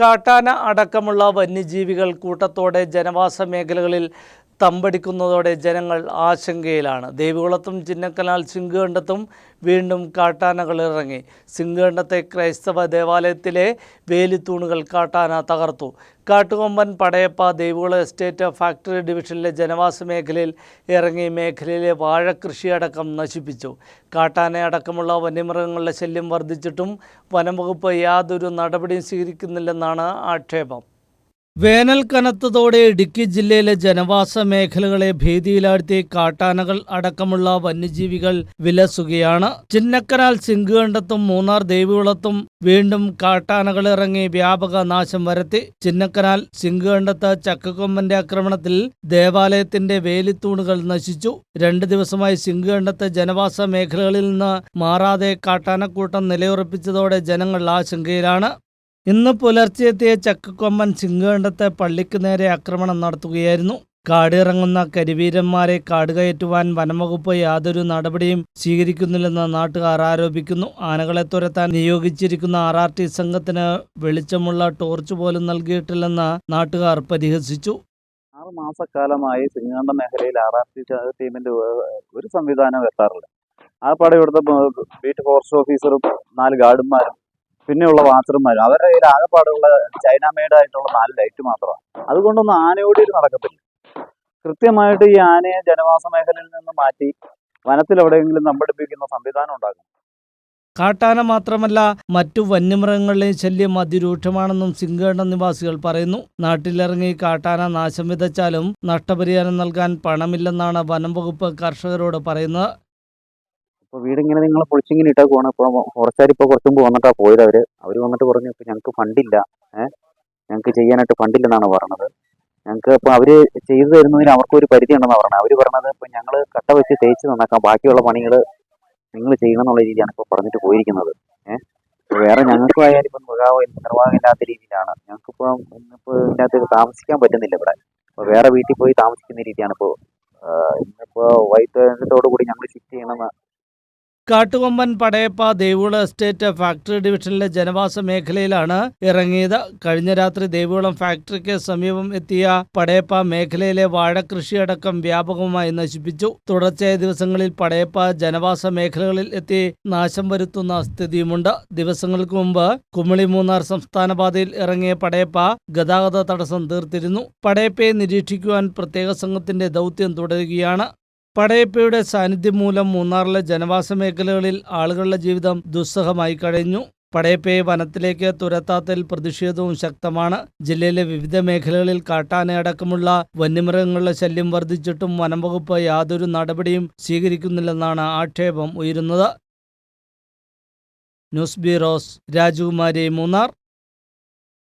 കാട്ടാന അടക്കമുള്ള വന്യജീവികൾ കൂട്ടത്തോടെ ജനവാസ മേഖലകളിൽ തമ്പടിക്കുന്നതോടെ ജനങ്ങൾ ആശങ്കയിലാണ്. ദേവികുളത്തും ചിന്നക്കനാൽ സിംഗുകണ്ടത്തും വീണ്ടും കാട്ടാനകൾ ഇറങ്ങി. സിംഗുകണ്ടത്തെ ക്രൈസ്തവ ദേവാലയത്തിലെ വേലിത്തൂണുകൾ കാട്ടാന തകർത്തു. കാട്ടുകൊമ്പൻ പടയപ്പ ദേവികുളം എസ്റ്റേറ്റ് ഫാക്ടറി ഡിവിഷനിലെ ജനവാസ മേഖലയിൽ ഇറങ്ങി മേഖലയിലെ വാഴക്കൃഷിയടക്കം നശിപ്പിച്ചു. കാട്ടാനയടക്കമുള്ള വന്യമൃഗങ്ങളുടെ ശല്യം വർദ്ധിച്ചിട്ടും വനംവകുപ്പ് യാതൊരു നടപടിയും സ്വീകരിക്കുന്നില്ലെന്നാണ് ആക്ഷേപം. വേനൽ കനത്തതോടെ ഇടുക്കി ജില്ലയിലെ ജനവാസ മേഖലകളെ ഭീതിയിലാഴ്ത്തി കാട്ടാനകൾ അടക്കമുള്ള വന്യജീവികൾ വിലസുകയാണ്. ചിന്നക്കനാൽ സിംഗുകണ്ടത്തും മൂന്നാർ ദേവികുളത്തും വീണ്ടും കാട്ടാനകൾ ഇറങ്ങി വ്യാപക നാശം വരുത്തി. ചിന്നക്കനാൽ സിംഗുകണ്ടത്ത് ചക്കക്കൊമ്പന്റെ ആക്രമണത്തിൽ ദേവാലയത്തിന്റെ വേലിത്തൂണുകൾ നശിച്ചു. രണ്ട് ദിവസമായി സിംഗുകണ്ടത്തെ ജനവാസ മേഖലകളിൽ നിന്ന് മാറാതെ കാട്ടാനക്കൂട്ടം നിലയുറപ്പിച്ചതോടെ ജനങ്ങൾ ആശങ്കയിലാണ്. ഇന്ന് പുലർച്ചെ എത്തിയ ചക്കക്കൊമ്പൻ ചിങ്കണ്ടത്തെ പള്ളിക്ക് നേരെ ആക്രമണം നടത്തുകയായിരുന്നു. കാടിറങ്ങുന്ന കരിവീരന്മാരെ കാടുകയറ്റുവാൻ വനംവകുപ്പ് യാതൊരു നടപടിയും സ്വീകരിക്കുന്നില്ലെന്ന് നാട്ടുകാർ ആരോപിക്കുന്നു. ആനകളെ തുരത്താൻ നിയോഗിച്ചിരിക്കുന്ന ആർ ആർ ടി സംഘത്തിന് വെളിച്ചമുള്ള ടോർച്ച് പോലും നൽകിയിട്ടില്ലെന്ന് നാട്ടുകാർ പരിഹസിച്ചു. ആറ് മാസക്കാലമായി സിംഗാണ്ട മേഖലയിൽ ആർ ആർ ടി ടീമിന്റെ ഒരു സംവിധാനം എത്താറില്ല. ആ പാടെ ഇവിടുത്തെ ബീറ്റ് ഫോറസ്റ്റ് ഓഫീസറും നാല് ഗാർഡന്മാരും പിന്നെയുള്ള വാച്ചർമാരും അവരുടെ കയ്യിൽ ആകെപ്പാടുള്ള ചൈന മെയ്ഡ് ആയിട്ടുള്ള നാല് ലൈറ്റ് മാത്രമാണ്. അതുകൊണ്ടൊന്നും ആനയോടിയിൽ നടക്കത്തില്ല. കൃത്യമായിട്ട് ഈ ആനയെ ജനവാസ മേഖലയിൽ നിന്ന് മാറ്റി വനത്തിൽ എവിടെയെങ്കിലും നമ്പടിപ്പിക്കുന്ന സംവിധാനം ഉണ്ടാകും കാട്ടാന മാത്രമല്ല മറ്റു വന്യമൃഗങ്ങളുടെയും ശല്യം അതിരൂക്ഷമാണെന്നും സിംഗേണ്ട നിവാസികൾ പറയുന്നു. നാട്ടിലിറങ്ങി കാട്ടാന നാശം വിതച്ചാലും നഷ്ടപരിഹാരം നൽകാൻ പണമില്ലെന്നാണ് വനം വകുപ്പ് കർഷകരോട് പറയുന്നത്. ഇപ്പൊ വീടിങ്ങനെ നിങ്ങൾ പൊളിച്ചിങ്ങനെ ഇട്ടാ ഇപ്പോൾ ഇപ്പൊ ഫോറസ്റ്റുകാർ ഇപ്പൊ കുറച്ച് മുമ്പ് വന്നിട്ടാ പോയത് അവർ. അവർ വന്നിട്ട് പറഞ്ഞു ഇപ്പൊ ഞങ്ങൾക്ക് ഫണ്ടില്ല. ഏഹ് ഞങ്ങൾക്ക് ചെയ്യാനായിട്ട് ഫണ്ടില്ലെന്നാണ് പറഞ്ഞത്. ഞങ്ങൾക്ക് ഇപ്പൊ അവർ ചെയ്തു തരുന്നതിന് അവർക്ക് ഒരു പരിധി ഉണ്ടെന്നാണ് പറഞ്ഞത്. അവർ പറഞ്ഞത് ഇപ്പൊ ഞങ്ങൾ കട്ട വെച്ച് തേച്ച് നന്നാക്കാം. ബാക്കിയുള്ള പണികൾ നിങ്ങൾ ചെയ്യണം എന്നുള്ള രീതിയാണ് ഇപ്പൊ പറഞ്ഞിട്ട് പോയിരിക്കുന്നത്. ഏഹ് വേറെ ഞങ്ങൾക്കും ആയാലും ഇപ്പം നിർവാഹം നിർവാഹമില്ലാത്ത രീതിയിലാണ്. ഞങ്ങൾക്കിപ്പോ ഇന്നിപ്പോ ഇതിനകത്ത് താമസിക്കാൻ പറ്റുന്നില്ല ഇവിടെ. അപ്പോൾ വേറെ വീട്ടിൽ പോയി താമസിക്കുന്ന രീതിയാണ് ഇപ്പോ ഇന്നിപ്പോ വൈകുന്നേരത്തോടു കൂടി ഞങ്ങൾ ഷിഫ്റ്റ് ചെയ്യണമെന്ന് കാട്ടുകൊമ്പൻ പടയപ്പ ദേവികുളം എസ്റ്റേറ്റ് ഫാക്ടറി ഡിവിഷനിലെ ജനവാസ മേഖലയിലാണ് ഇറങ്ങിയത്. കഴിഞ്ഞ രാത്രി ദേവികുളം ഫാക്ടറിക്ക് സമീപം എത്തിയ പടയപ്പ മേഖലയിലെ വാഴകൃഷിയടക്കം വ്യാപകമായി നശിപ്പിച്ചു. തുടർച്ചയായ ദിവസങ്ങളിൽ പടയപ്പ ജനവാസ മേഖലകളിൽ എത്തി നാശം വരുത്തുന്ന സ്ഥിതിയുമുണ്ട്. ദിവസങ്ങൾക്ക് മുമ്പ് കുമളി മൂന്നാർ സംസ്ഥാന പാതയിൽ ഇറങ്ങിയ പടയപ്പ ഗതാഗത തടസ്സം തീർത്തിരുന്നു. പടയപ്പയെ നിരീക്ഷിക്കുവാൻ പ്രത്യേക സംഘത്തിന്റെ ദൗത്യം തുടരുകയാണ്. പടയപ്പയുടെ സാന്നിധ്യം മൂലം മൂന്നാറിലെ ജനവാസ മേഖലകളിൽ ആളുകളുടെ ജീവിതം ദുസ്സഹമായി കഴിഞ്ഞു. പടയപ്പയെ വനത്തിലേക്ക് തുരത്താത്തതിൽ പ്രതിഷേധവും ശക്തമാണ്. ജില്ലയിലെ വിവിധ മേഖലകളിൽ കാട്ടാനയടക്കമുള്ള വന്യമൃഗങ്ങളുടെ ശല്യം വർദ്ധിച്ചിട്ടും വനംവകുപ്പ് യാതൊരു നടപടിയും സ്വീകരിക്കുന്നില്ലെന്നാണ് ആക്ഷേപം ഉയരുന്നത്. ന്യൂസ് ബ്യൂറോസ് രാജകുമാരി മൂന്നാർ.